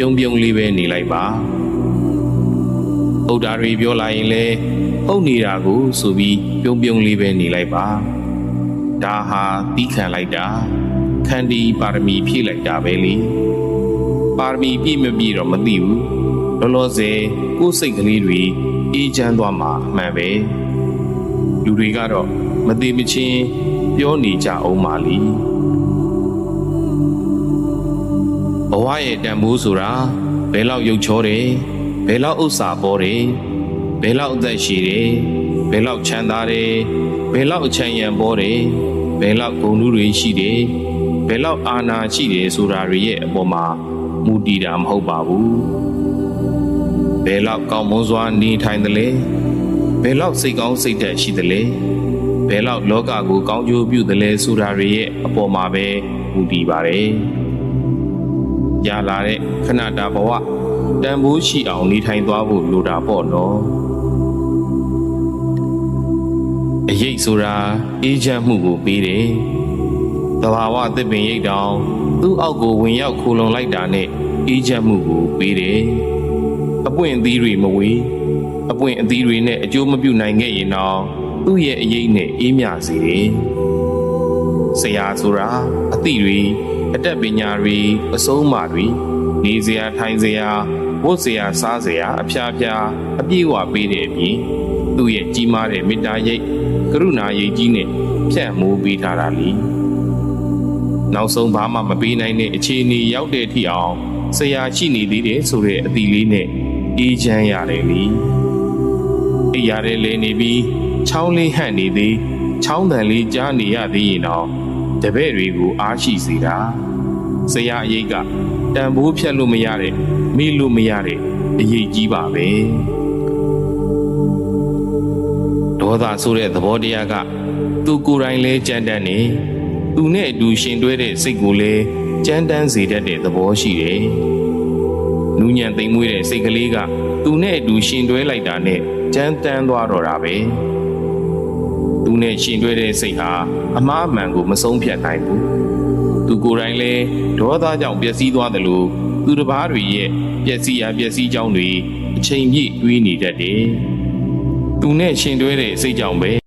ပြုံးပြုံးလေးပဲနေလိုက်ပါဟုတ်တာတွေပြောလာရင်လဲဟုတ်နေတာကိုဆိုပြီးပြုံးပြုံးလေးပဲနေလိုက်ပါဒါဟာတီးခံလိုက်တာခန္တီပါရမီဖြည့်လိုက်တာပဲလေပါရမီပြည့်မပြည့်တော့မသိဘူးလောလောဆယ်ကိုယ်စိတ်ကလေးတွေအေးချမ်းသွားမှာအမှန်ပဲလူတွေကတော့မသိမချင်းပြောနေကြအောင်ပါလी ဝရဲ့တန်ဖိုးဆိုတာဘယ်လောက်ရုပ်ချောတယ်ဘယ်လောက်ဥစ္စာပေါ်တယ်ဘယ်လောက်အသက်ရှိတယ်ဘယ်လောက်ချမ်းသာတယ်ဘယ်လောက်အချမ်းရံပေါ်တယ်ဘယ်လောက်ဂုဏ်ထူးတွေရှိတယ်ဘယ်လောက်အာဏာရှိတယ်ဆိုတာတွေရဲ့အပေါ်မှာမူတည်တာမဟုတ်ပါဘူးဘယ်လောက်ကောင်းမွန်စွာနေထိုင်တယ်လဲဘယ်လောက်စိတ်ကောင်းစိတ်သက်ရှိတယ်လဲဘယ်လောက်လောကကိုကောင်းကျိုးပြုတယ်လဲဆိုတာတွေရဲ့အပေါ်မှာပဲမူတည်ပါတယ် ရလာတဲ့ခဏတာဘဝတန်ဖိုးရှိအောင်နေထိုင်သွားဖို့လိုတာပေါ့နော်အရေးဆိုတာအေးချမ်းမှုကိုပေးတယ်တဘာဝသစ်ပင်ရိတ်တောင်သူ့အောက်ကိုဝင်ရောက်ခိုလုံလိုက်တာနဲ့အေးချမ်းမှုကိုပေးတယ်အပွင့်အသီးတွေမဝေးအပွင့်အသီးတွေနဲ့အကျိုးမပြုနိုင်ခဲ့ရင်တော့သူ့ရဲ့အရေးနဲ့အေးမြစေတယ်ဆရာဆိုတာအသည့်တွေ အတတ်ပညာတွေအဆုံးအမတွေနေစရာထိုင်စရာဝတ်စရာစားစရာအဖျားဖျားအပြည့်အဝပေးတဲ့အပြင်သူ့ရဲ့ကြီးမားတဲ့မေတ္တာရိတ်ကရုဏာရိတ်ကြီးနဲ့ဖြန့်မိုးပေးထားတာလीနောက်ဆုံးဘာမှမပေးနိုင်တဲ့အခြေအနေရောက်တဲ့အထိအောင်ဆရာရှိနေသေးတယ်ဆိုတဲ့အသီလေးနဲ့အေးချမ်းရတယ်လीအိပ်ရတဲ့လေနေပြီးချောင်းလေးဟန့်နေသေးချောင်းတန်လေးကြားနေရသေးရင်တော့ တပည့်တွေကိုအားရှိစေတာဆရာအရေးကတန်ဖိုးဖြတ်လို့မရတဲ့မေ့လို့မရတဲ့အရေးကြီးပါပဲဒေါသဆိုတဲ့သဘောတရားကသူကိုယ်တိုင်လဲကြမ်းတမ်းနေသူနဲ့အတူရှင်တွဲတဲ့စိတ်ကိုလည်းကြမ်းတမ်းစေတတ်တဲ့သဘောရှိတယ်နူးညံ့သိမ်မွေးတဲ့စိတ်ကလေးကသူနဲ့အတူရှင်တွဲလိုက်တာနဲ့ကြမ်းတမ်းသွားတော့တာပဲ သူနဲ့ရှင်တွဲတဲ့စိတ်ဟာအမှားအမှန်ကိုမဆုံးဖြတ်နိုင်ဘူးသူကိုယ်တိုင်လည်းဒေါသကြောင့်ပျက်စီးသွားတယ်လို့သူတစ်ပါးတွေရဲ့ပျက်စီးရာပျက်စီးကြောင်းတွေအချိန်ပြည့်တွေးနေတတ်တယ်သူနဲ့ရှင်တွဲတဲ့စိတ်ကြောင့်ပဲ